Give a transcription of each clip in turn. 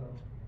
I don't know.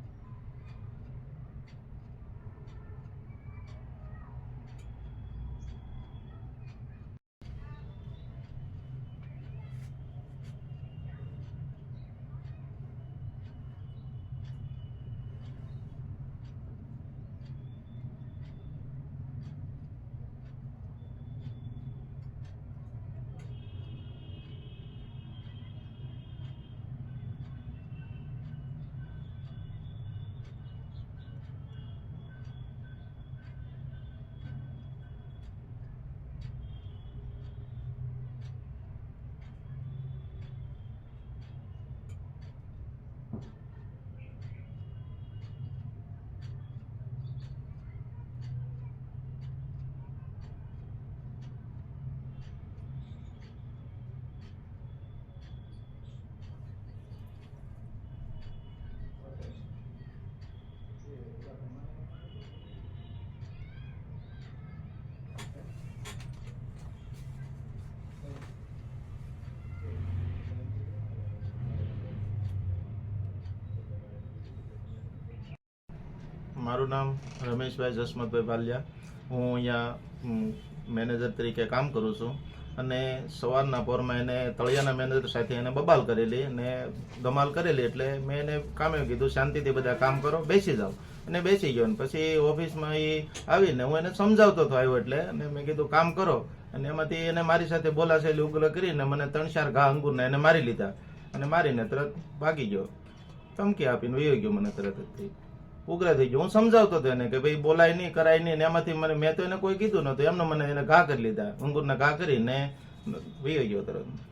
મારું નામ રમેશભાઈ જસમતભાઈ ભાલિયા હું અહીંયા મેનેજર તરીકે કામ કરું છું. અને સવારના પોરમાં એને તળિયાના મેનેજર સાથે એને બબાલ કરેલી અને ધમાલ કરેલી એટલે મેં એને કામે કીધું, શાંતિથી બધા કામ કરો, બેસી જાઓ. અને બેસી ગયો અને પછી ઓફિસમાં એ આવીને હું એને સમજાવતો હતો આવ્યો એટલે અને મેં કીધું, કામ કરો. અને એમાંથી એને મારી સાથે બોલાશેલી ઉગ્ર કરીને મને ત્રણ ચાર ઘા અંગુરને એને મારી લીધા અને મારીને તરત ભાગી ગયો. ધમકી આપીને વયો ગયો મને તરત જ. ઉગ્ર થઈ ગયો. હું સમજાવતો હતો એને કે ભાઈ બોલાય નહીં, કરાય નહીં એમાંથી મને, મેં તો એને કોઈ કીધું નતું એમને મને એને ઘા કરી લીધા. અંગુરના ઘા કરીને વયો ગયો તરત.